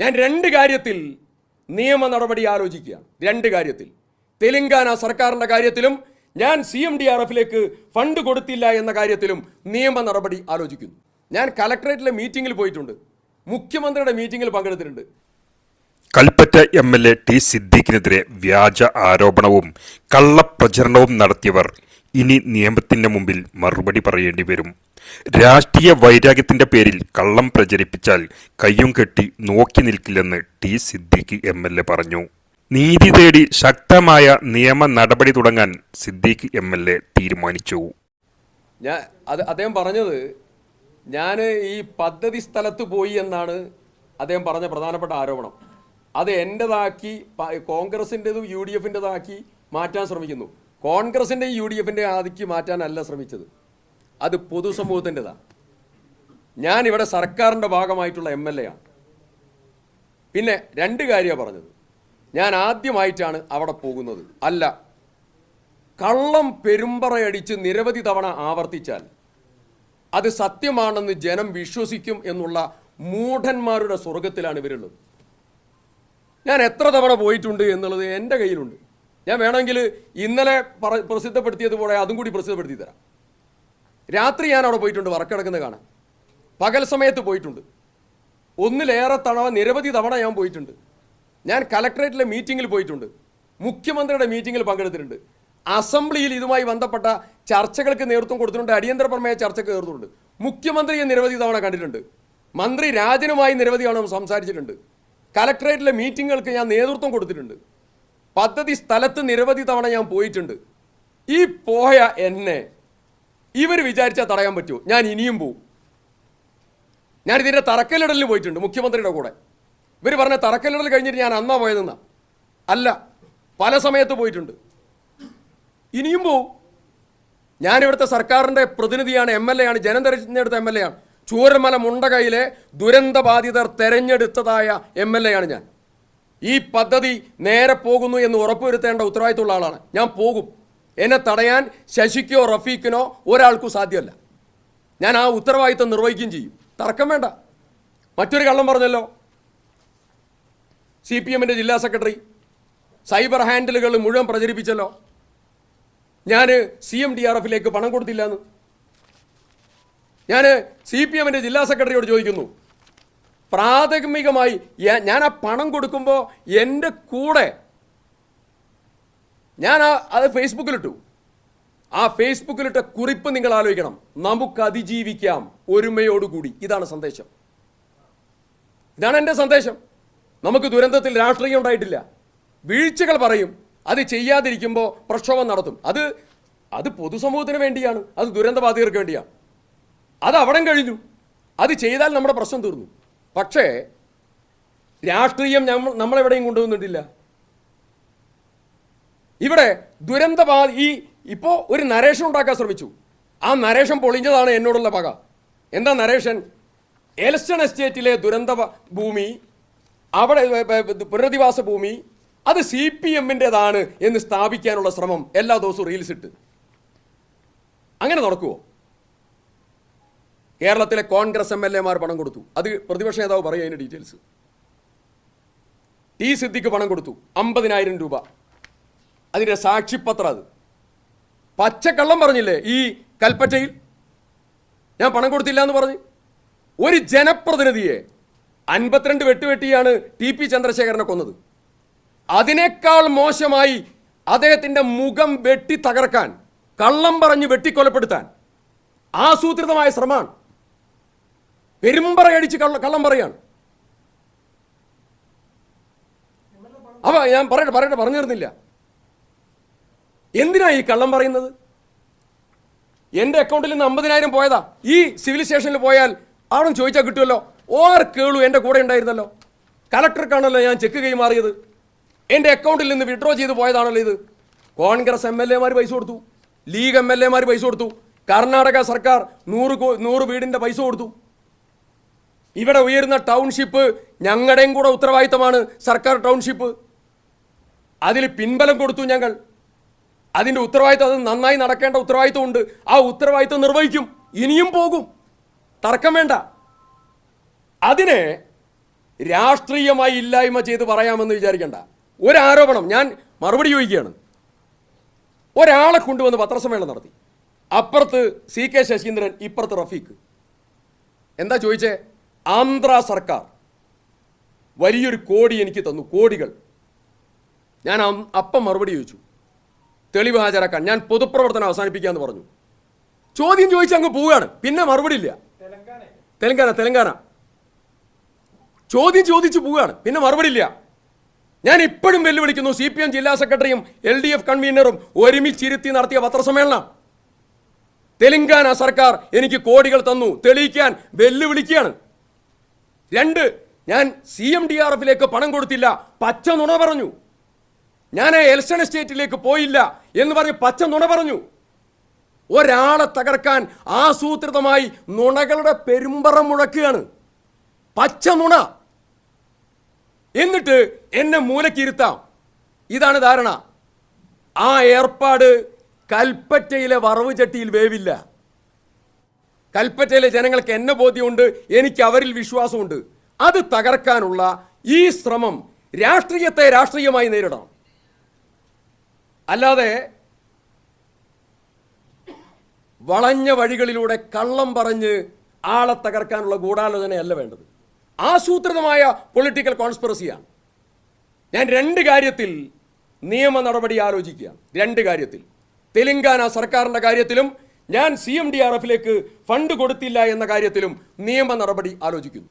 ഞാൻ രണ്ട് കാര്യത്തിൽ നിയമ നടപടി ആലോചിക്കുകയാണ് രണ്ട് കാര്യത്തിൽ. തെലങ്കാന സർക്കാരിന്റെ കാര്യത്തിലും ഞാൻ സി എം ഡി ആർ എഫിലേക്ക് ഫണ്ട് കൊടുത്തില്ല എന്ന കാര്യത്തിലും നിയമ നടപടി ആലോചിക്കുന്നു. ഞാൻ കലക്ടറേറ്റിലെ മീറ്റിംഗിൽ പോയിട്ടുണ്ട്. മുഖ്യമന്ത്രിയുടെ മീറ്റിംഗിൽ പങ്കെടുത്തിട്ടുണ്ട്. Kalpetta M L A T സിദ്ദീഖിനെതിരെ വ്യാജ ആരോപണവും കള്ളപ്രചരണവും നടത്തിയവർ ഇനി നിയമത്തിന്റെ മുമ്പിൽ മറുപടി പറയേണ്ടി വരും. രാഷ്ട്രീയ വൈരാഗ്യത്തിന്റെ പേരിൽ കള്ളം പ്രചരിപ്പിച്ചാൽ കയ്യും കെട്ടി നോക്കി നിൽക്കില്ലെന്ന് T Siddique M L A പറഞ്ഞു. നീതി തേടി ശക്തമായ നിയമ നടപടി തുടങ്ങാൻ സിദ്ദിഖ് എം എൽ എ തീരുമാനിച്ചു. ഞാൻ അത് അദ്ദേഹം പറഞ്ഞത് ഞാൻ ഈ പദ്ധതി സ്ഥലത്ത് പോയി എന്നാണ് അദ്ദേഹം പറഞ്ഞ പ്രധാനപ്പെട്ട ആരോപണം. അത് എന്റെതാക്കി കോൺഗ്രസിന്റെതും യു ഡി എഫിന്റെതാക്കി മാറ്റാൻ ശ്രമിക്കുന്നു. കോൺഗ്രസിന്റെയും യു ഡി എഫിന്റെ ആദിക്ക് മാറ്റാനല്ല ശ്രമിച്ചത്. അത് പൊതുസമൂഹത്തിന്റെതാണ് ഞാനിവിടെ സർക്കാരിന്റെ ഭാഗമായിട്ടുള്ള എം എൽ എ ആണ്. പിന്നെ രണ്ട് കാര്യമാണ് പറഞ്ഞത്. ഞാൻ ആദ്യമായിട്ടാണ് അവിടെ പോകുന്നത്. അല്ല കള്ളം പെരുമ്പറയടിച്ച് നിരവധി തവണ ആവർത്തിച്ചാൽ അത് സത്യമാണെന്ന് ജനം വിശ്വസിക്കും എന്നുള്ള മൂഢന്മാരുടെ സ്വർഗത്തിലാണ് ഇവരുള്ളത്. ഞാൻ എത്ര തവണ പോയിട്ടുണ്ട് എന്നുള്ളത് എന്റെ കയ്യിലുണ്ട്. ഞാൻ വേണമെങ്കിൽ ഇന്നലെ പറ പ്രസിദ്ധപ്പെടുത്തിയതുപോലെ അതും കൂടി പ്രസിദ്ധപ്പെടുത്തി തരാം. രാത്രി ഞാൻ അവിടെ പോയിട്ടുണ്ട് വറക്കിടക്കുന്നത് കാണാൻ. പകൽ സമയത്ത് പോയിട്ടുണ്ട്. ഒന്നിലേറെ തവണ നിരവധി തവണ ഞാൻ പോയിട്ടുണ്ട്. ഞാൻ കലക്ടറേറ്റിലെ മീറ്റിങ്ങിൽ പോയിട്ടുണ്ട്. മുഖ്യമന്ത്രിയുടെ മീറ്റിങ്ങിൽ പങ്കെടുത്തിട്ടുണ്ട്. അസംബ്ലിയിൽ ഇതുമായി ബന്ധപ്പെട്ട ചർച്ചകൾക്ക് നേതൃത്വം കൊടുത്തിട്ടുണ്ട്. അടിയന്തര പ്രമേയ ചർച്ചയ്ക്ക് നേതൃത്വമുണ്ട്. മുഖ്യമന്ത്രിയെ നിരവധി തവണ കണ്ടിട്ടുണ്ട്. മന്ത്രി രാജനുമായി നിരവധി തവണ സംസാരിച്ചിട്ടുണ്ട്. കലക്ടറേറ്റിലെ മീറ്റിങ്ങുകൾക്ക് ഞാൻ നേതൃത്വം കൊടുത്തിട്ടുണ്ട്. പദ്ധതി സ്ഥലത്ത് നിരവധി തവണ ഞാൻ പോയിട്ടുണ്ട്. ഈ പോയ എന്നെ ഇവർ വിചാരിച്ചാൽ തടയാൻ പറ്റുമോ? ഞാൻ ഇനിയും പോവും. ഞാൻ ഇതിന്റെ തറക്കല്ലിടലിന് പോയിട്ടുണ്ട് മുഖ്യമന്ത്രിയുടെ കൂടെ. ഇവർ പറഞ്ഞ തറക്കല്ലിടൽ കഴിഞ്ഞിട്ട് ഞാൻ അന്നാ പോയതെന്നാ. അല്ല പല സമയത്ത് പോയിട്ടുണ്ട്. ഇനിയും പോവും. ഞാനിവിടുത്തെ സർക്കാരിന്റെ പ്രതിനിധിയാണ് എം എൽ എ ആണ് ജനം തെരഞ്ഞെടുത്ത എം എൽ എ ആണ്. ചൂരമല മുണ്ടകയിലെ ദുരന്തബാധിതർ തെരഞ്ഞെടുത്തതായ എം എൽ എ ആണ് ഞാൻ. ഈ പദ്ധതി നേരെ പോകുന്നു എന്ന് ഉറപ്പുവരുത്തേണ്ട ഉത്തരവാദിത്തമുള്ള ആളാണ്. ഞാൻ പോകും. എന്നെ തടയാൻ ശശിക്കോ റഫീഖിനോ ഒരാൾക്കും സാധ്യമല്ല. ഞാൻ ആ ഉത്തരവാദിത്തം നിർവഹിക്കുകയും ചെയ്യും. തർക്കം വേണ്ട. മറ്റൊരു കള്ളം പറഞ്ഞല്ലോ. സി പി എമ്മിന്റെ ജില്ലാ സെക്രട്ടറി സൈബർ ഹാൻഡിലുകൾ മുഴുവൻ പ്രചരിപ്പിച്ചല്ലോ. ഞാൻ സി എം ഡി ആർ എഫിലേക്ക് പണം കൊടുത്തില്ല എന്ന് ഞാൻ സി പി എമ്മിന്റെ ജില്ലാ സെക്രട്ടറിയോട് ചോദിക്കുന്നു. പ്രാഥമികമായി ഞാൻ ആ പണം കൊടുക്കുമ്പോൾ എന്റെ കൂടെ ഞാൻ ആ അത് ഫേസ്ബുക്കിലിട്ടു. ആ ഫേസ്ബുക്കിലിട്ട കുറിപ്പ് നിങ്ങൾ ആലോചിക്കണം. നമുക്ക് അതിജീവിക്കാം ഒരുമയോടുകൂടി. ഇതാണ് സന്ദേശം. ഇതാണ് എന്റെ സന്ദേശം. നമുക്ക് ദുരന്തത്തിൽ രാഷ്ട്രീയം ഉണ്ടായിട്ടില്ല. വീഴ്ചകൾ പറയും. അത് ചെയ്യാതിരിക്കുമ്പോൾ പ്രക്ഷോഭം നടത്തും. അത് അത് പൊതുസമൂഹത്തിന് വേണ്ടിയാണ്. അത് ദുരന്തബാധിതർക്ക് വേണ്ടിയാണ്. അത് അവിടം കഴിഞ്ഞു. അത് ചെയ്താൽ നമ്മുടെ പ്രശ്നം തീർന്നു. പക്ഷേ രാഷ്ട്രീയം നമ്മൾ നമ്മളെവിടെയും കൊണ്ടുവന്നിട്ടില്ല. ഇവിടെ ദുരന്തബാ ഈ ഇപ്പോൾ ഒരു നരേഷൻ ഉണ്ടാക്കാൻ ശ്രമിച്ചു. ആ നരേഷൻ പൊളിഞ്ഞതാണ് എന്നോടുള്ള പക. എന്താ നരേഷൻ? എൽസ്റ്റൺ എസ്റ്റേറ്റിലെ ദുരന്ത ഭൂമി അവിടെ പുനരധിവാസ ഭൂമി അത് സി പി എമ്മിന്റെതാണ് എന്ന് സ്ഥാപിക്കാനുള്ള ശ്രമം എല്ലാ ദിവസവും റീൽസ് ഇട്ട് അങ്ങനെ നടക്കുമോ കേരളത്തിലെ കോൺഗ്രസ് എം എൽ എമാർ പണം കൊടുത്തു. അത് പ്രതിപക്ഷ നേതാവ് പറയും അതിന്റെ ഡീറ്റെയിൽസ് ടി സിദ്ധിക്ക് പണം കൊടുത്തു. അമ്പതിനായിരം രൂപ. അതിന്റെ സാക്ഷിപത്രം അത്. പച്ചക്കള്ളം പറഞ്ഞില്ലേ ഈ കൽപ്പറ്റയിൽ? ഞാൻ പണം കൊടുത്തില്ല എന്ന് പറഞ്ഞ്. ഒരു ജനപ്രതിനിധിയെ അൻപത്തിരണ്ട് വെട്ടുവെട്ടിയാണ് ടി പി ചന്ദ്രശേഖരനെ കൊന്നത്. അതിനേക്കാൾ മോശമായി അദ്ദേഹത്തിന്റെ മുഖം വെട്ടി തകർക്കാൻ കള്ളം പറഞ്ഞ് വെട്ടിക്കൊലപ്പെടുത്താൻ ആസൂത്രിതമായ ശ്രമമാണ്. പെരുമ്പറയടിച്ച് കള്ള കള്ളം പറയാണ്. അവ ഞാൻ പറയട്ടെ പറയട്ടെ പറഞ്ഞു തീർന്നില്ല. എന്തിനാ ഈ കള്ളം പറയുന്നത്? എന്റെ അക്കൗണ്ടിൽ നിന്ന് അമ്പതിനായിരം പോയതാ. ഈ സിവിൽ സ്റ്റേഷനിൽ പോയാൽ ആണോ ചോദിച്ചാൽ കിട്ടുമല്ലോ? ഓർ കേളു എന്റെ കൂടെ ഉണ്ടായിരുന്നല്ലോ? കലക്ടർക്കാണല്ലോ ഞാൻ ചെക്ക് കൈമാറിയത് എന്റെ അക്കൗണ്ടിൽ നിന്ന് വിഡ്രോ ചെയ്ത് പോയതാണല്ലോ ഇത്. കോൺഗ്രസ് എം എൽ എമാർ പൈസ കൊടുത്തു. ലീഗ് എം എൽ എമാർ പൈസ കൊടുത്തു. കർണാടക സർക്കാർ നൂറ് നൂറ് വീടിന്റെ പൈസ കൊടുത്തു. ഇവിടെ ഉയരുന്ന ടൗൺഷിപ്പ് ഞങ്ങളുടെയും കൂടെ ഉത്തരവാദിത്തമാണ്. സർക്കാർ ടൗൺഷിപ്പ് അതിൽ പിൻബലം കൊടുത്തു ഞങ്ങൾ. അതിന്റെ ഉത്തരവാദിത്തം അത് നന്നായി നടക്കേണ്ട ഉത്തരവാദിത്തമുണ്ട്. ആ ഉത്തരവാദിത്തം നിർവഹിക്കും. ഇനിയും പോകും. തർക്കം വേണ്ട. അതിനെ രാഷ്ട്രീയമായി ഇല്ലായ്മ ചെയ്ത് പറയാമെന്ന് വിചാരിക്കണ്ട. ഒരാരോപണം ഞാൻ മറുപടി ചോദിക്കുകയാണ്. ഒരാളെ കൊണ്ടുവന്ന് പത്രസമ്മേളനം നടത്തി. അപ്പുറത്ത് സി കെ ശശീന്ദ്രൻ ഇപ്പുറത്ത് റഫീഖ്. എന്താ ചോദിച്ചേ? ആന്ധ്ര സർക്കാർ വലിയൊരു കോടി എനിക്ക് തന്നു കോടികൾ. ഞാൻ അപ്പം മറുപടി ചോദിച്ചു. തെളിവ് ഹാജരാക്കാൻ. ഞാൻ പൊതുപ്രവർത്തനം അവസാനിപ്പിക്കാന്ന് പറഞ്ഞു. ചോദ്യം ചോദിച്ച് അങ്ങ് പോവുകയാണ്. പിന്നെ മറുപടി ഇല്ല. തെലങ്കാന തെലങ്കാന. ചോദ്യം ചോദിച്ചു പോവുകയാണ്. പിന്നെ മറുപടി ഇല്ല. ഞാൻ ഇപ്പോഴും വെല്ലുവിളിക്കുന്നു സി പി എം ജില്ലാ സെക്രട്ടറിയും എൽ ഡി എഫ് കൺവീനറും ഒരുമിച്ചിരുത്തി നടത്തിയ പത്രസമ്മേളനം. തെലങ്കാന സർക്കാർ എനിക്ക് കോടികൾ തന്നു. തെളിയിക്കാൻ വെല്ലുവിളിക്കുകയാണ്. രണ്ട് ഞാൻ സി എം ഡി ആർ എഫിലേക്ക് പണം കൊടുത്തില്ല. പച്ച നുണ പറഞ്ഞു. ഞാൻ എൽസൺ എസ്റ്റേറ്റിലേക്ക് പോയില്ല എന്ന് പറഞ്ഞ് പച്ച നുണ പറഞ്ഞു. ഒരാളെ തകർക്കാൻ ആസൂത്രിതമായി നുണകളുടെ പെരുമ്പറ മുഴക്കുകയാണ്. പച്ച നുണ. എന്നിട്ട് എന്നെ മൂലക്കിരുത്താം. ഇതാണ് ധാരണ. ആ ഏർപ്പാട് കൽപ്പറ്റയിലെ വറവ് ചട്ടിയിൽ വേവില്ല. കൽപ്പറ്റയിലെ ജനങ്ങൾക്ക് എന്നെ ബോധ്യമുണ്ട് എനിക്ക് അവരിൽ വിശ്വാസമുണ്ട്. അത് തകർക്കാനുള്ള ഈ ശ്രമം രാഷ്ട്രീയത്തെ രാഷ്ട്രീയമായി നേരിടണം. അല്ലാതെ വളഞ്ഞ വഴികളിലൂടെ കള്ളം പറഞ്ഞ് ആളെ തകർക്കാനുള്ള ഗൂഢാലോചനയല്ല വേണ്ടത്. ആസൂത്രിതമായ പൊളിറ്റിക്കൽ കോൺസ്പിറസിയാണ് ഞാൻ രണ്ട് കാര്യത്തിൽ നിയമ നടപടി ആലോചിക്കുക രണ്ട് കാര്യത്തിൽ. തെലങ്കാന സർക്കാരിന്റെ കാര്യത്തിലും ഞാൻ സി എം ഡി ആർ എഫിലേക്ക് ഫണ്ട് കൊടുത്തില്ല എന്ന കാര്യത്തിലും നിയമ നടപടി ആലോചിക്കുന്നു.